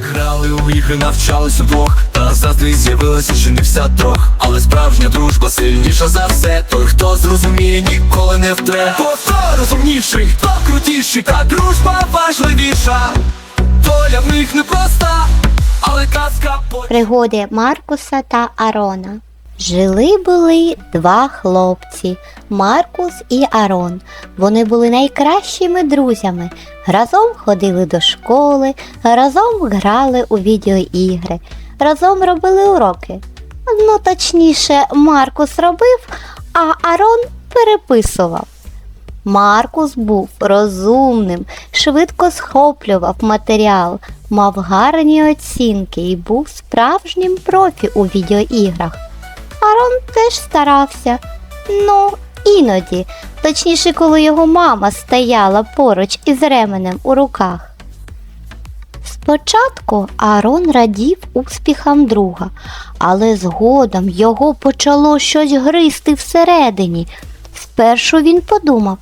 Грали у ігри, навчались удвох Та заздрість з'явилася ще не вся трох. Але справжня дружба сильніша за все. Той, хто зрозуміє, ніколи не втре. Бо хто розумніший, хто крутіший, та дружба важливіша. Доля в них непроста, але казка по Пригоди Маркуса та Арона. Жили були два хлопці Маркус і Арон. Вони були найкращими друзями. Разом ходили до школи, разом грали у відеоігри, разом робили уроки. Ну, точніше, Маркус робив, а Арон переписував. Маркус був розумним, швидко схоплював матеріал, мав гарні оцінки і був справжнім профі у відеоіграх. Арон теж старався. Ну, іноді, точніше, коли його мама стояла поруч із ременем у руках. Спочатку Арон радів успіхам друга, але згодом його почало щось гризти всередині. Спершу він подумав,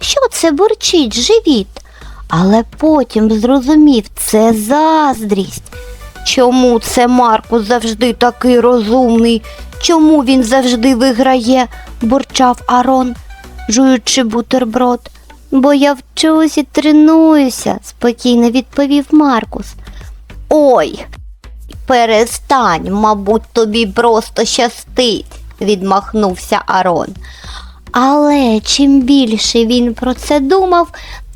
що це бурчить живіт, але потім зрозумів, це заздрість. Чому це Маркус завжди такий розумний? Чому він завжди виграє? бурчав Арон, жуючи бутерброд. Бо я вчусь і тренуюся, спокійно відповів Маркус. Ой, перестань, мабуть, тобі просто щастить, відмахнувся Арон. Але чим більше він про це думав,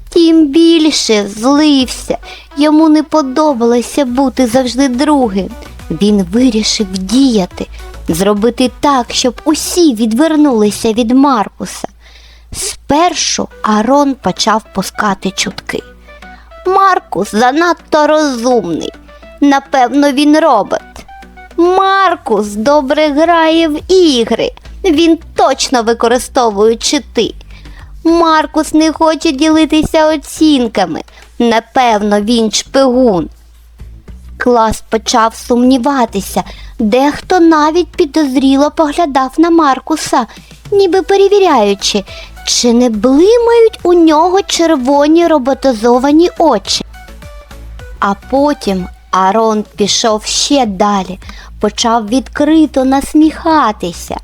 тим більше злився. Йому не подобалося бути завжди другим. Він вирішив діяти, зробити так, щоб усі відвернулися від Маркуса. Спершу Арон почав пускати чутки. Маркус занадто розумний. Напевно, він робот. Маркус добре грає в ігри. Він точно використовує чити. Маркус не хоче ділитися оцінками. Напевно, він шпигун. Клас почав сумніватися, дехто навіть підозріло поглядав на Маркуса, ніби перевіряючи, чи не блимають у нього червоні роботизовані очі. А потім Арон пішов ще далі, почав відкрито насміхатися.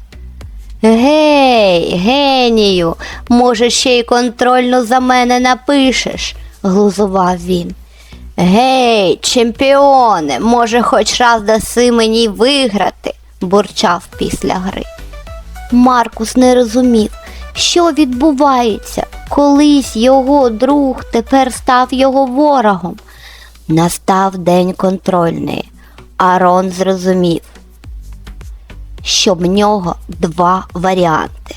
Гей, генію, може, ще й контрольно за мене напишеш, глузував він. Гей, чемпіоне, може, хоч раз даси мені виграти, бурчав після гри. Маркус не розумів, що відбувається. Колись його друг тепер став його ворогом. Настав день контрольний. Арон зрозумів, що в нього два варіанти.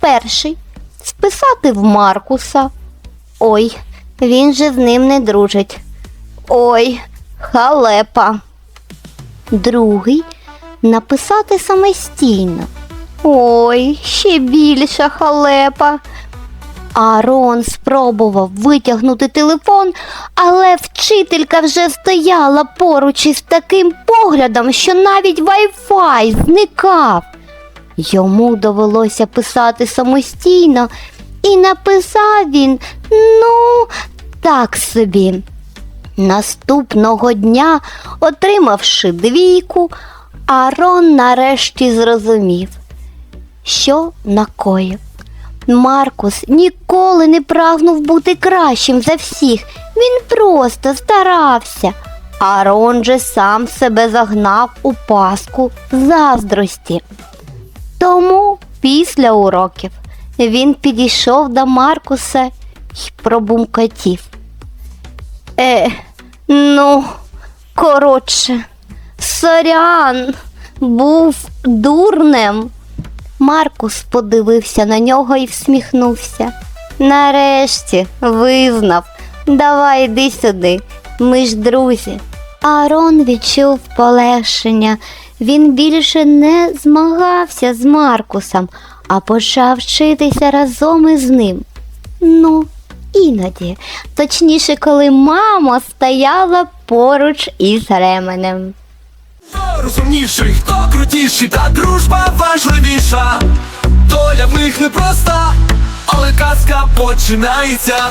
Перший списати в Маркуса. Ой, він же з ним не дружить. Ой, халепа. Другий написати самостійно. Ой, ще більша халепа. Арон спробував витягнути телефон, але вчителька вже стояла поруч із таким поглядом, що навіть Wi-Fi зникав. Йому довелося писати самостійно, і написав він, ну, так собі. Наступного дня, отримавши двійку, Арон нарешті зрозумів, що накоїв. Маркус ніколи не прагнув бути кращим за всіх. Він просто старався. Арон же сам себе загнав у паску заздрості. Тому після уроків він підійшов до Маркуса і пробумкотів. Е, ну, коротше, сорян, був дурнем. Маркус подивився на нього і всміхнувся. Нарешті визнав. Давай йди сюди, ми ж друзі. Арон відчув полегшення. Він більше не змагався з Маркусом, а почав вчитися разом із ним. Ну, іноді, точніше, коли мама стояла поруч із ременем. Хто розумніший, хто крутіший, та дружба важливіша. Доля в них непроста, але казка починається.